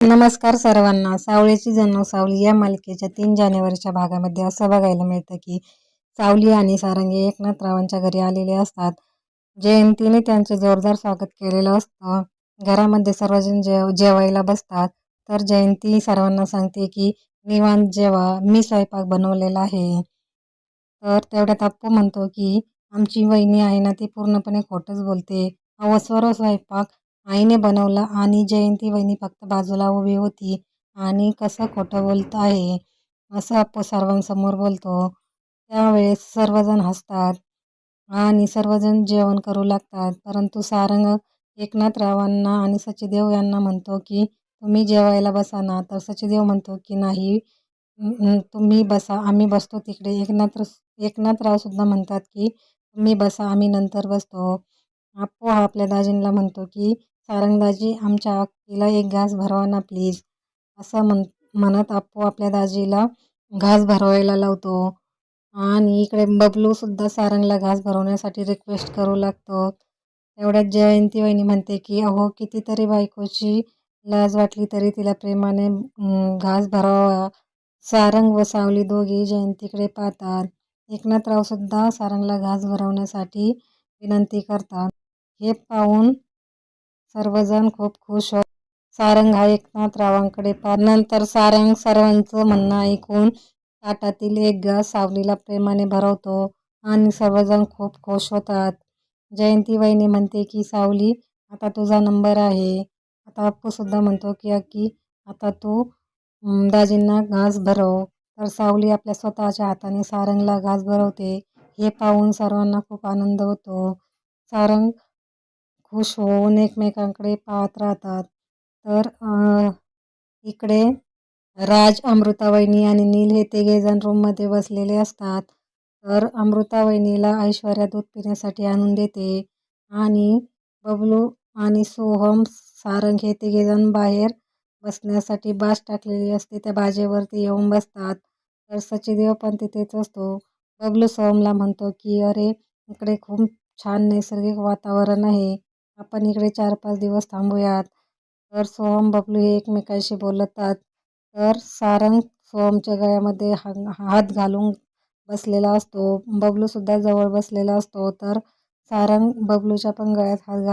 नमस्कार सर्वांना. सावळीची जन्म सावली या मालिकेच्या तीन जानेवारीच्या भागामध्ये असं बघायला मिळतं की सावली आणि सारंगी एकनाथरावांच्या घरी आलेले असतात. जयंतीने त्यांचे जोरदार स्वागत केलेलं असतं. घरामध्ये सर्वजण जेव जेवायला बसतात. तर जयंती सर्वांना सांगते की निवांत जेवा. मी स्वयंपाक बनवलेला आहे. तर तेवढ्यात अप्पू म्हणतो की आमची वहिनी आहे ना ती पूर्णपणे खोटंच बोलते. अवस्वर सर्व स्वयंपाक आईने बनवला आणि जयंती वहिनी फक्त बाजूला उभी होती. आणि कसं खोटं बोलत आहे? असं अप्पू सर्वांसमोर बोलतो. त्यावेळेस सर्वजण हसतात आणि सर्वजण जेवण करू लागतात. परंतु सारंग एकनाथरावांना आणि सचीदेव यांना म्हणतो की तुम्ही जेवायला बसा ना. तर सचीदेव म्हणतो की नाही तुम्ही बसा. आम्ही बसतो तिकडे. एकनाथ एकनाथराव सुद्धा म्हणतात की तुम्ही बसा आम्ही नंतर बसतो. अप्पू हा आपल्या दाजींना म्हणतो की सारंगदाजी आमच्या आकीला एक घास भरवा ना प्लीज असं म्हण म्हणत अप्पू आपल्या दाजीला घास भरवायला लावतो. आणि इकडे बबलूसुद्धा सारंगला घास भरवण्यासाठी रिक्वेस्ट करू लागतो. एवढ्यात जयंती वहिनी म्हणते की अहो कितीतरी बायकोची लाज वाटली तरी तिला प्रेमाने घास भरावा सारंग व सावली दोघी जयंतीकडे पाहतात. एकनाथरावसुद्धा सारंगला घास भरवण्यासाठी विनंती करतात. हे पाहून सर्वजण खूप खुश होत सारंग हा एकनाथरावांकडे पाहत. नंतर सारंग सर्वांचं म्हणणं ऐकून ताटातील एक घास सावलीला प्रेमाने भरवतो आणि सर्वजण खूप खुश होतात. जयंती वहिनी म्हणते की सावली आता तुझा नंबर आहे. आता अप्पूसुद्धा म्हणतो की अक्की आता तू दाजींना घास भरव. तर सावली आपल्या स्वतःच्या हाताने सारंगला घास भरवते. हे पाहून सर्वांना खूप आनंद होतो. सारंग खुश होऊन एकमेकांकडे पाहत राहतात. तर इकडे राज अमृतावहिनी आणि नील हे तिघेजण रूममध्ये बसलेले असतात. तर अमृतावहिनीला ऐश्वर्या दूध पिण्यासाठी आणून देते आणि बबलू आणि सोहम सारंग हे तिघेजण बाहेर बसण्यासाठी बास टाकलेली असते. त्या बाजेवरती येऊन बसतात. तर सचिदेव पण तिथेच असतो. बबलू सोहमला म्हणतो की अरे इकडे खूप छान नैसर्गिक वातावरण आहे. आपण इकडे चार पाच दिवस थांबूयात. तर सोहम बबलू हे एकमेकांशी बोलतात. तर सारंग सोहमच्या गळ्यामध्ये हा हात घालून बसलेला असतो. बबलूसुद्धा जवळ बसलेला असतो. तर सारंग बबलूच्या पण गळ्यात हात घाल